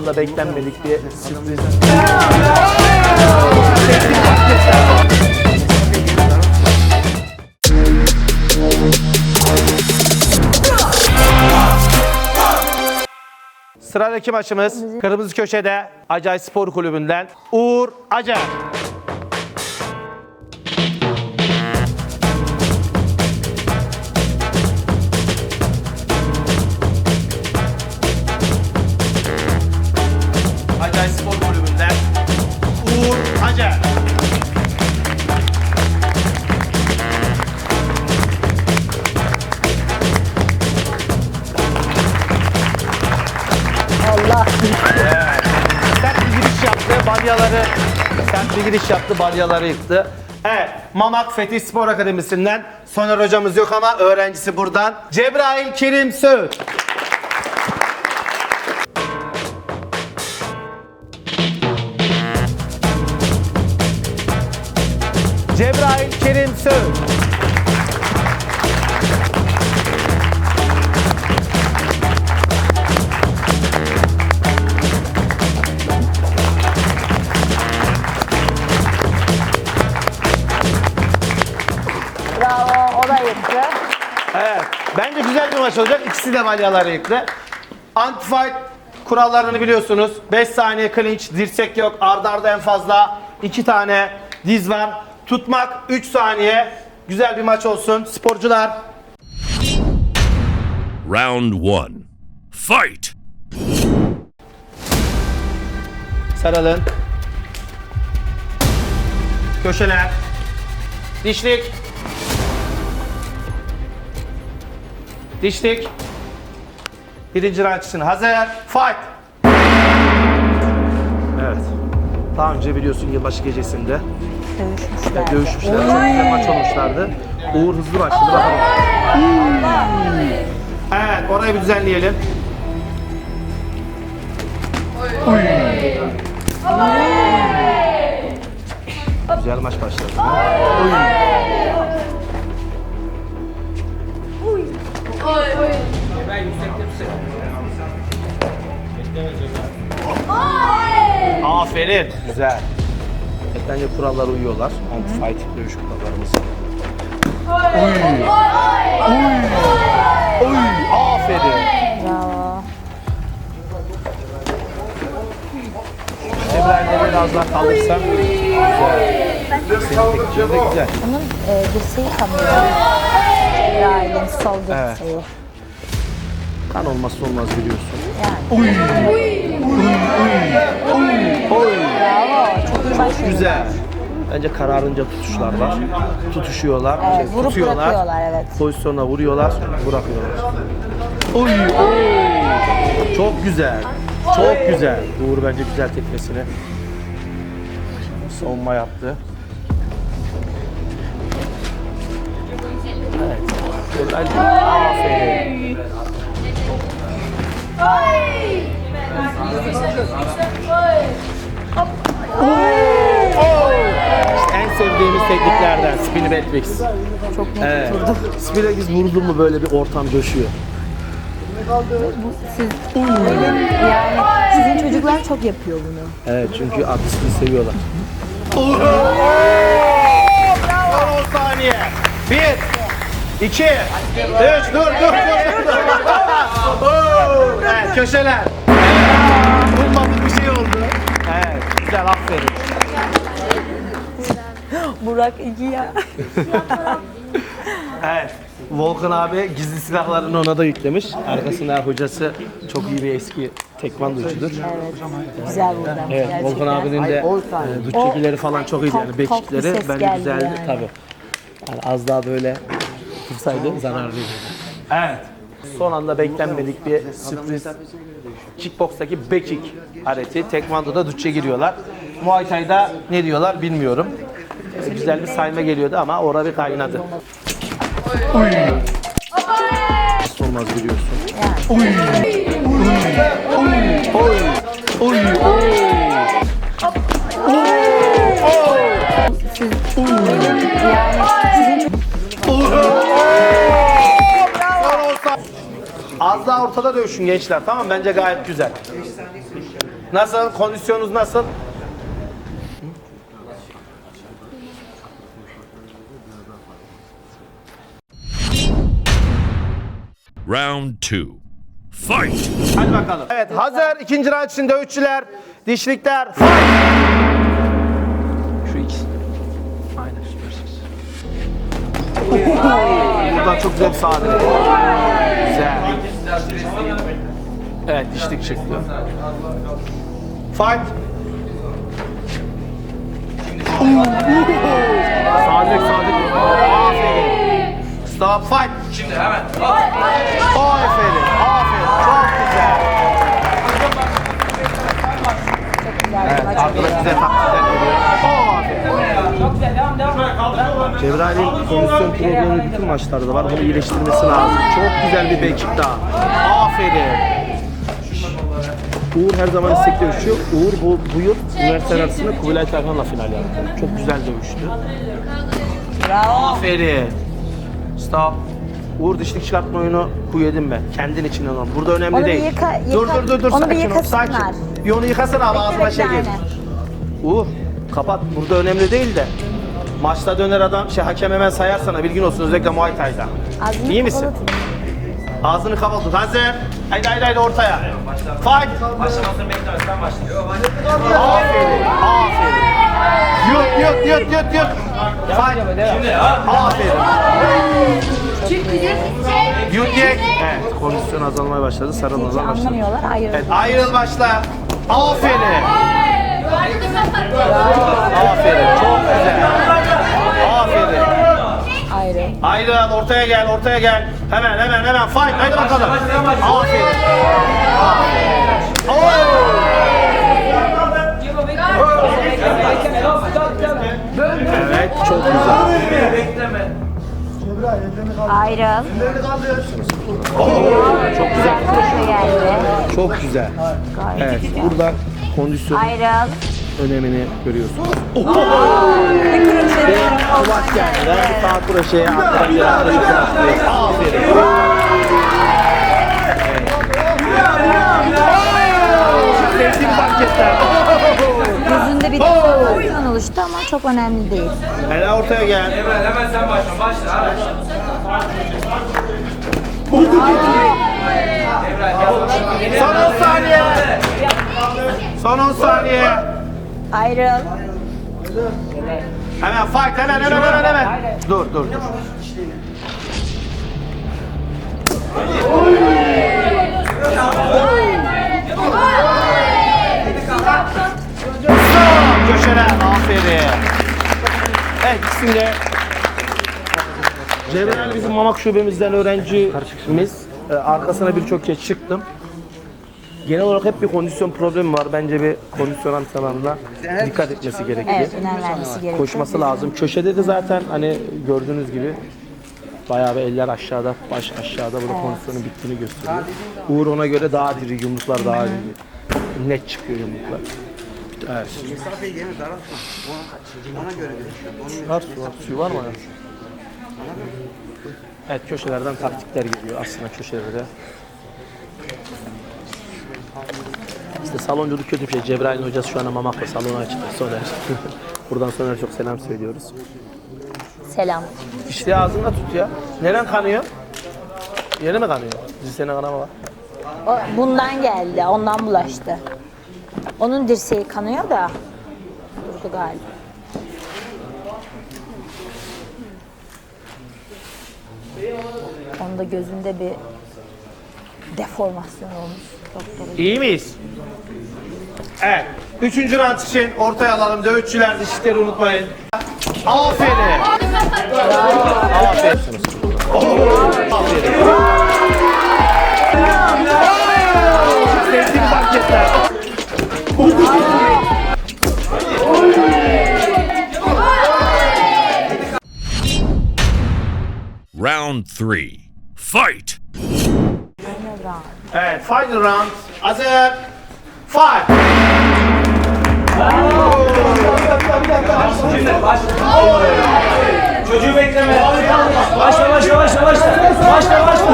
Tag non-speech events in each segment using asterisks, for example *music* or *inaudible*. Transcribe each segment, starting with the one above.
anda beklenmedik bir sürpriz. Sıradaki maçımız Kırmızı Köşe'de Acay Spor Kulübü'nden Uğur Acar. Balyaları sert bir giriş yaptı, balyaları yıktı. Evet, Mamak Fetih Spor Akademisi'nden Soner hocamız yok ama öğrencisi buradan. Cebrail Kerim Söğüt. Cebrail Kerim Söğüt. Maç olacak. İkisi de balyaları yıktı. Antifight kurallarını biliyorsunuz. 5 saniye clinch, dirsek yok. Arda arda en fazla 2 tane diz var. Tutmak 3 saniye. Güzel bir maç olsun. Sporcular Round one. Fight! sarılın. Köşeler. Dişlik. Dişlik. Birinci round için hazır. Fight. Evet. Daha önce biliyorsun yılbaşı gecesinde Dövüşmüşler. dövüşmüşler. Çok güzel maç olmuşlardı. Uğur hızlı başladı bakalım. Evet orayı bir düzenleyelim. Güzel maç başladı. Aferin. Güzel. Evet, bence kurallara uyuyorlar. Anti-fight dövüş kurallarımız. Oy. Oy. Oy. Aferin. Bravo. Cebrail'le biraz daha kalırsan. Güzel. Senin de güzel. Onun e, dirseği kanıyor. Cebrail'in sol Evet. Kan olmazsa olmaz biliyorsun. Yani. Oy. Bravo. Çok iyi başladı. Güzel. Bence kararınca tutuşlar var. Tutuşuyorlar. Evet, şey, vurup tutuyorlar. bırakıyorlar, evet. Pozisyona vuruyorlar, bırakıyorlar. Oy, oy. Çok güzel. Çok güzel. Uğur bence güzel tekmesini. Savunma yaptı. Evet. Cebrail, İşte en sevdiğimiz tekniklerden spin fix. Çok net Evet. oturdu. Spin back fix vurdu mu böyle bir ortam coşuyor. Siz, yani sizin çocuklar çok yapıyor bunu. Evet çünkü artistliği seviyorlar. Son 10 saniye. 1 2 3 dur dur dur dur. *laughs* Evet, köşeler. Bulmadık bir şey oldu. Evet güzel aferin. Burak iyi ya. Evet. Volkan abi gizli silahlarını ona da yüklemiş. Arkasında hocası çok iyi bir eski tekvandocudur. Güzel buradan. Evet, gerçekten. Volkan abinin de e, bütçekileri falan çok iyiydi yani bekçikleri bence güzeldi yani. tabii. Yani az daha böyle tutsaydı zararlıydı. Evet. Son anda beklenmedik bir sürpriz. Kickbox'taki back kick aleti. Tekvando'da bütçe giriyorlar. Muay Thai'da ne diyorlar bilmiyorum. Güzel bir sayma geliyordu ama orada bir kaynadı. Nasıl olmaz biliyorsun. Oy. Oy. Oy. Oy. Yani sizin Az daha ortada dövüşün gençler. Tamam bence gayet güzel. Nasıl? Kondisyonunuz nasıl? Round two. Fight! Hadi bakalım. Evet hazır. İkinci round için dövüşçüler, dişlikler. Fight! Şu ikisi. Aynen süpersiniz. Buradan çok güzel bir direkt. Güzel. Evet dişlik çıktı. Fight! Sağ direkt. Aferin. Stop fight. Şimdi hemen. Aferin. Aferin. Çok güzel. Evet, arkada güzel taktikler geliyor. Cebrail'in kondisyon problemi bütün maçlarda var. Bunu iyileştirmesi lazım. Çok güzel bir bekik daha. Aferin. Uğur her zaman istek dövüşüyor. Uğur bu, bu yıl üniversite arasında Kubilay Tarkan'la final yaptı. Çok güzel dövüştü. Bravo. Aferin. Stop. Uğur dişlik çıkartma oyunu kuyedim ben. Kendin için onu. Burada önemli Onu bir değil. yıka- dur yıka- dur dur dur. onu bir sakin yıkasınlar. sakin. Bir onu yıkasana abi ağzına şey aynen. Uğur kapat. Burada önemli değil de. Maçta döner adam şey hakem hemen sayar sana bilgin olsun özellikle Muay Thai'da. Ağzını İyi misin? kapalı tut. Ağzını kapalı tut. Hazır. Haydi haydi haydi ortaya. Fight. Başlamasını beklemezsen başla. Aferin. Aferin. Yut yut yut yut yut. Fight. Aferin. Yut yek. Evet kondisyon azalmaya başladı. Sarılmalar başladı. Anlamıyorlar ayrı. Evet ayrıl başla. Aferin. Aferin. Çok güzel. Ayrı. Ayrıl ortaya gel ortaya gel. Hemen hemen hemen fight. Haydi bakalım. Aferin. Oo. Evet çok güzel. Ayrıl. Çok güzel. Buraya geldi. Çok güzel. Gayet Evet burada kondisyon Ayrıl. Önemini görüyorsunuz. Bir sağ arkadan gelen kroşe kulaçlıyor. Aferin. Evet. Sevdiğim hareketler. Gözünde bir deformasyon oluştu ama çok önemli değil. Hele ortaya gel. Hemen sen başla. Başla. Son 10 saniye. Son 10 saniye. Ayrıl. Hemen fight hemen hemen hemen hemen. Dur dur dur. Köşeler aferin. Evet ikisini de Cebrail bizim Mamak şubemizden öğrencimiz. Ee, Arkasına birçok kez çıktım. Genel olarak hep bir kondisyon problemi var. Bence bir kondisyon antrenmanına dikkat etmesi gerekiyor. Evet önem vermesi gerekiyor. Koşması lazım. Köşede de zaten hani gördüğünüz gibi bayağı bir eller aşağıda, baş aşağıda burada kondisyonun bittiğini gösteriyor. Uğur ona göre daha diri, yumruklar daha diri. Net çıkıyor yumruklar. Evet. Mesafeyi gene daraltma. Ona, ona göre dönüşüyor. Onun Var su var. Suyu var mı? Evet köşelerden taktikler geliyor aslında köşelerde. İşte salonculuk kötü bir şey. Cebrail'in hocası şu an Mamak'la salonu açtı. Soner. *laughs* Buradan Soner'e çok selam söylüyoruz. Selam. İşte ağzında tut ya. Neren kanıyor? Yeni mi kanıyor? Dizisine kanama var. O bundan geldi. Ondan bulaştı. Onun dirseği kanıyor da durdu galiba. Onda gözünde bir deformasyon olmuş. İyi miyiz? Evet. Üçüncü rant için ortaya alalım. Dövüşçüler dişleri unutmayın. Aferin. Aferin. Aferin. Sevdiğim hareketler. Round three. Fight! Evet, final round. Hazır. Fight. Çocuğu bekleme. Başla başla başla başla. Başla başla.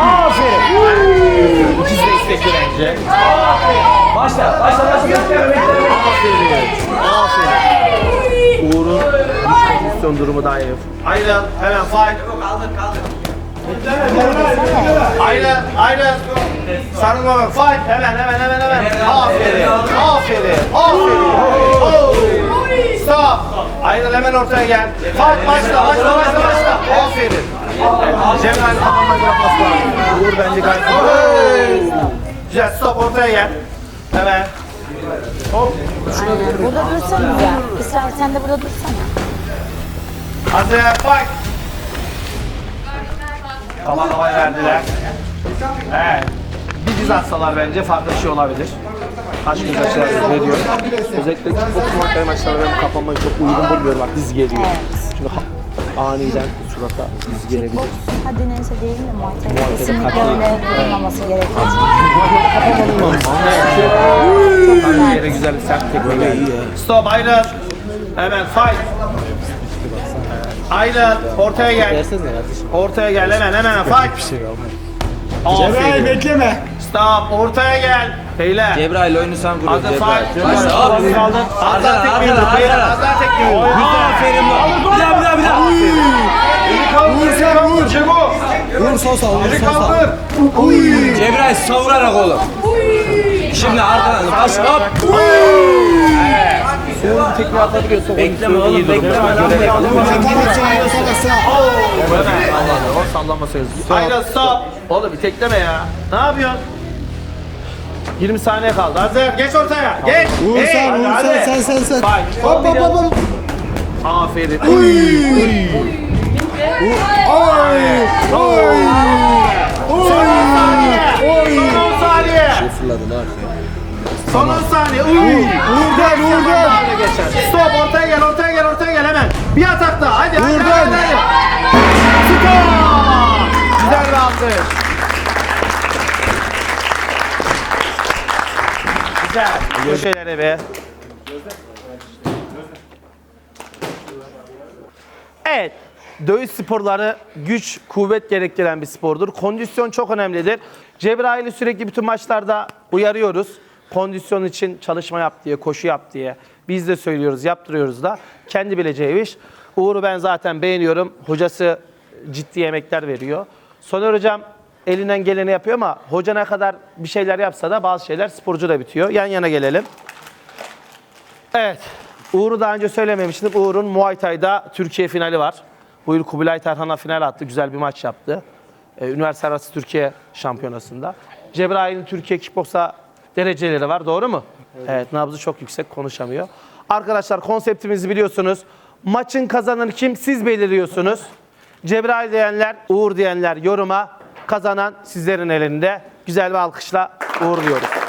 Aferin. İkisi de direnci. Başla, başla, başla. Bekleme, bekleme. Aferin. Aferin. Uğur'un güç kondisyon durumu daha iyi. Aynen, hemen fight. Aynen, aynen. Sarılma bak, fight. Hemen, hemen, hemen, hemen. Aferin, aferin, aferin. Oh. Stop. Aynen hemen ortaya gel. Fight, başla, başla, başla, başla. Aferin. Cemil kafamdan yapması lazım. Uğur bence gayet. Güzel, stop ortaya gel. Hemen. Hop. Aynen. Burada dursanız ya. İsrail sen de burada dursana. Hazır, fight. Kafa kafaya verdiler. Evet. Bir diz atsalar bence farklı bir şey olabilir. Kaç göz açılar ne diyor? Özellikle okuma kayı maçlarda benim kafama çok uygun bulmuyorum. Bak diz geliyor. Çünkü ha- aniden surata diz gelebilir. Hadi neyse değil mi? Muay kesinlikle öyle durmaması gerekiyor. Hangi yere güzel bir sert tekme iyi Stop ayrıl. Hemen fight. Ayrıl. Ortaya gel. Ortaya gel hemen hemen fight. Bir şey Cebrail bekleme. Stop. Ortaya gel. Beyler. Cebrail oyunu sen Hadi kuruyorsun Cebrail. fight. Başla hop. Az daha tekme arkana, vur. Beyler arkana. az daha tekme vur. Aferin. Bir daha bir daha bir daha. Vur sen vur. Çabuk. Vur sosa vur sosa. Kaldır. Cebrail savurarak oğlum. Şimdi arkadan baş hop. Uğur'un tekme atabiliyorsa Bekleme oğlum bekleme. O sallanması yazıyor. Aynen stop. Oğlum bir tekleme ya. Ne yapıyorsun? 20 saniye kaldı. Hazır. Geç ortaya. Geç. Vur Hey, sen sen sen. Fight. Hop hop hop hop. Aferin. Oy. Oy. Son 10 saniye. Oy. Son 10 saniye. Son 10 saniye. Uy. Hadi geçer. Stop ortaya gel ortaya gel ortaya gel hemen. Bir atak daha. Hadi hadi Vurdun. hadi. hadi. Stop. Güzel bir alkış. Güzel. Köşelere be. Evet. Dövüş sporları güç, kuvvet gerektiren bir spordur. Kondisyon çok önemlidir. Cebrail'i sürekli bütün maçlarda uyarıyoruz. Kondisyon için çalışma yap diye, koşu yap diye. Biz de söylüyoruz, yaptırıyoruz da. Kendi bileceği iş. Uğur'u ben zaten beğeniyorum. Hocası ciddi yemekler veriyor. Soner hocam elinden geleni yapıyor ama hoca ne kadar bir şeyler yapsa da bazı şeyler sporcu da bitiyor. Yan yana gelelim. Evet. Uğur'u daha önce söylememiştim. Uğur'un Muay Thai'da Türkiye finali var. Bu yıl Kubilay Tarhan'a final attı. Güzel bir maç yaptı. Ee, üniversite arası Türkiye şampiyonasında. Cebrail'in Türkiye kickboksa dereceleri var. Doğru mu? Evet. nabzı çok yüksek. Konuşamıyor. Arkadaşlar konseptimizi biliyorsunuz. Maçın kazananı kim? Siz belirliyorsunuz. Cebrail diyenler, Uğur diyenler yoruma. Kazanan sizlerin elinde. Güzel bir alkışla uğurluyoruz.